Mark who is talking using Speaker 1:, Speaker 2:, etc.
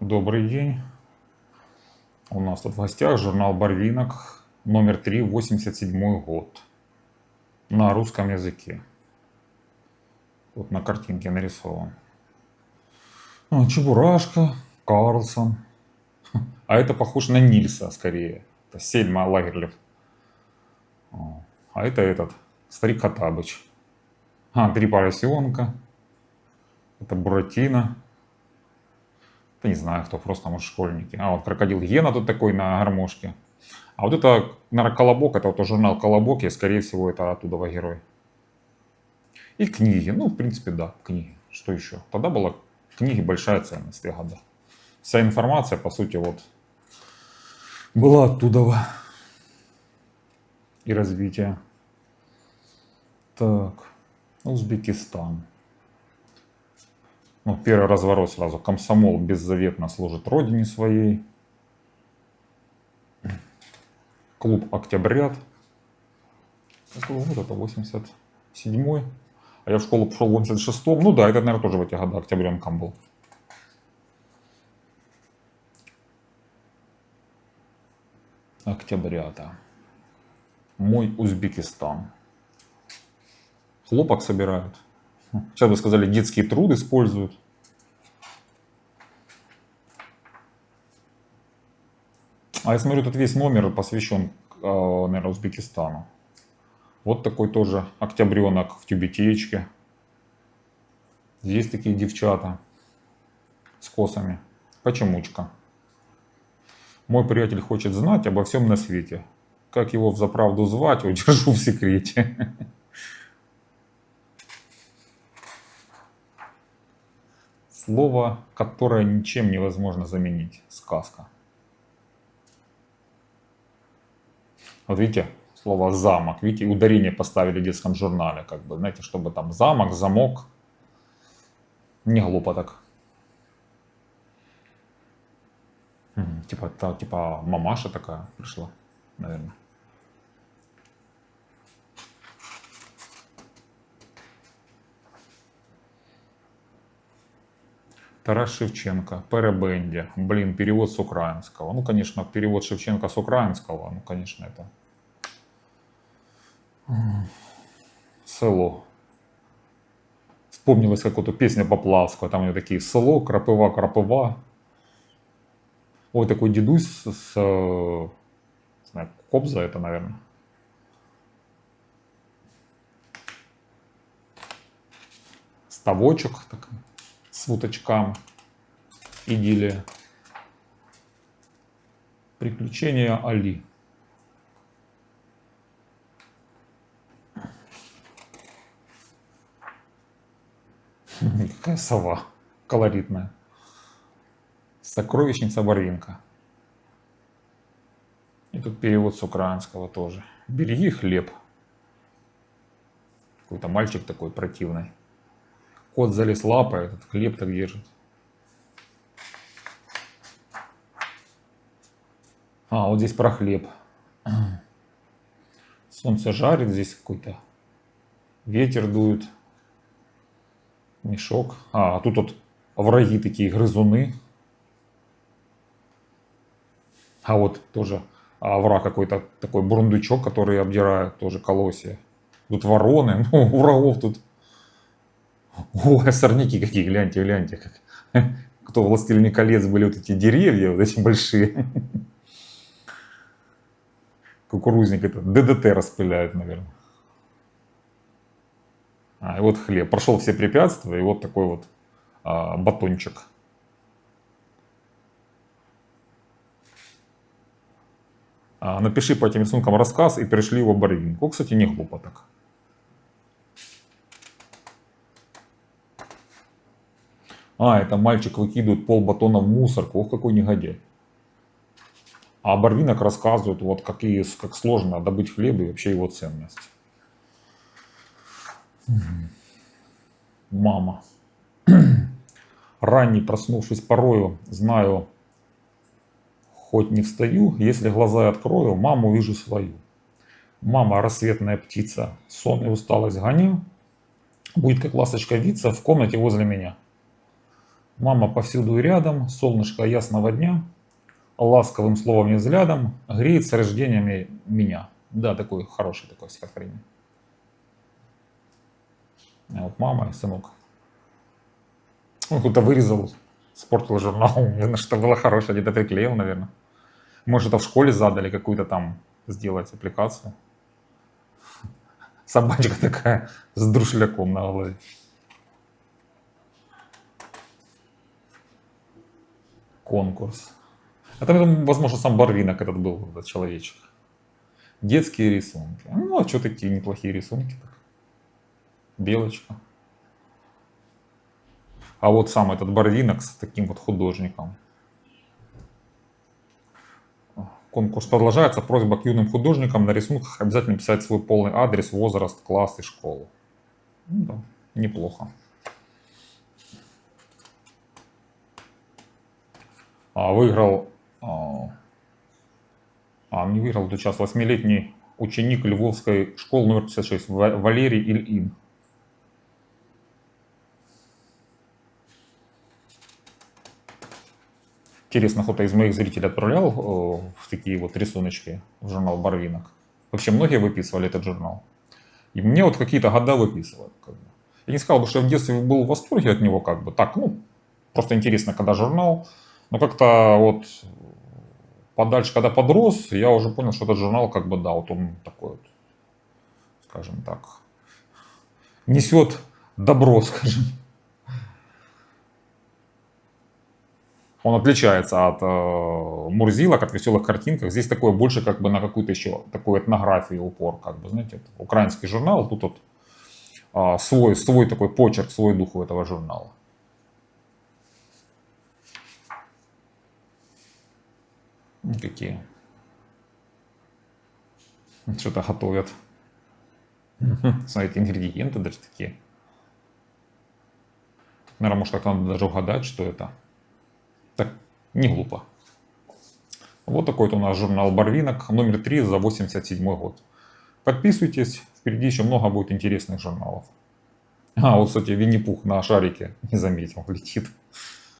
Speaker 1: Добрый день. У нас тут в гостях журнал «Барвинок», номер 3, 87 год. На русском языке. Вот на картинке нарисован. А, Чебурашка, Карлсон. А это похож на Нильса скорее. Это Сельма Лагерлев. А это этот, Старик Хатабыч. А, Три поросенка. Это Буратино. Не знаю, кто просто, может, школьники. А вот крокодил Гена тут такой на гармошке. А вот это, наверное, Колобок, это вот журнал Колобок, и, скорее всего, это оттуда герой. И книги. Ну, в принципе, да, книги. Что еще? Тогда была книги большая ценность, я года. Вся информация, по сути, вот была оттуда. И развитие. Так, Узбекистан. Ну, первый разворот сразу. Комсомол беззаветно служит родине своей. Клуб Октябрят. Какой год это? 87-й. А я в школу пошел в 86-м. Ну да, это, наверное, тоже в эти годы октябренком был. Октябрята. Мой Узбекистан. Хлопок собирают. Сейчас бы сказали, детский труд используют. А я смотрю, тут весь номер посвящен, наверное, Узбекистану. Вот такой тоже октябренок в тюбетечке. Здесь такие девчата с косами. Почемучка. Мой приятель хочет знать обо всем на свете. Как его в заправду звать, удержу в секрете. Слово, которое ничем невозможно заменить. Сказка. Вот видите, слово замок. Видите, ударение поставили в детском журнале. Как бы, знаете, чтобы там замок, замок. Не глупо так. Типа, та, типа мамаша такая пришла, наверное. Тарас Шевченко, Перебенді. Блин, перевод с украинского. Ну, конечно, перевод Шевченко с украинского, ну, конечно, это село. Вспомнилась какая-то песня Поплавского, там у него такие село, крапива, крапива. Ой, такой дедусь с, э, не знаю, Кобза это, наверное. Ставочок так, с уточками. Идиллия. Приключения Али. Какая сова колоритная. Сокровищница Барвинка. И тут перевод с украинского тоже. Береги хлеб. Какой-то мальчик такой противный. Кот залез лапой, этот хлеб так держит. А, вот здесь про хлеб. Солнце жарит, здесь какой-то ветер дует. Мешок. А, а тут вот враги такие грызуны. А вот тоже а, враг какой-то такой бурундучок, который обдирает тоже колосья. Тут вороны, ну, врагов тут. Ой, сорняки какие, гляньте, гляньте. Как. Кто в «Властелине колец» были вот эти деревья, вот эти большие. Кукурузник это ДДТ распыляют, наверное. А, и вот хлеб. Прошел все препятствия, и вот такой вот а, батончик. А, напиши по этим рисункам рассказ и перешли его Барвинку. Кстати, не глупо так. А, это мальчик выкидывает пол батона в мусорку. Ох, какой негодяй. А Барвинок рассказывает, вот какие, как сложно добыть хлеб и вообще его ценность. Мама. Ранний проснувшись порою, знаю, хоть не встаю, если глаза открою, маму вижу свою. Мама, рассветная птица, сон и усталость гоню, будет как ласточка виться в комнате возле меня. Мама повсюду и рядом, солнышко ясного дня, ласковым словом и взглядом греет с рождениями меня. Да, такой хороший такой стихотворение. А вот мама и сынок. Он кто-то вырезал, спортил журнал, видно, что было хорошее, где-то приклеил, наверное. Может, это в школе задали какую-то там сделать аппликацию. Собачка такая с друшляком на голове. Конкурс. Это, возможно, сам Барвинок этот был, этот человечек. Детские рисунки. Ну, а что такие неплохие рисунки? -то? Белочка. А вот сам этот Барвинок с таким вот художником. Конкурс продолжается. Просьба к юным художникам на рисунках обязательно писать свой полный адрес, возраст, класс и школу. Ну, да, неплохо. Выиграл, а, а не выиграл этот час, восьмилетний ученик Львовской школы номер 56, Валерий Ильин. Интересно, кто-то из моих зрителей отправлял э, в такие вот рисуночки в журнал Барвинок. Вообще многие выписывали этот журнал. И мне вот какие-то года выписывают. Как бы. Я не сказал бы, что я в детстве был в восторге от него, как бы так, ну, просто интересно, когда журнал. Но как-то вот подальше, когда подрос, я уже понял, что этот журнал, как бы, да, вот он такой вот, скажем так, несет добро, скажем. он отличается от э, Мурзилок, от веселых картинках. Здесь такое больше как бы на какую-то еще такую этнографию упор, как бы, знаете, украинский журнал, тут вот э, свой, свой такой почерк, свой дух у этого журнала. Какие? Что-то готовят. Смотрите, ингредиенты даже такие. Наверное, может, как-то надо даже угадать, что это. Так, не глупо. Вот такой вот у нас журнал Барвинок, номер 3 за 87 год. Подписывайтесь, впереди еще много будет интересных журналов. А, вот, кстати, Винни-Пух на шарике не заметил, летит.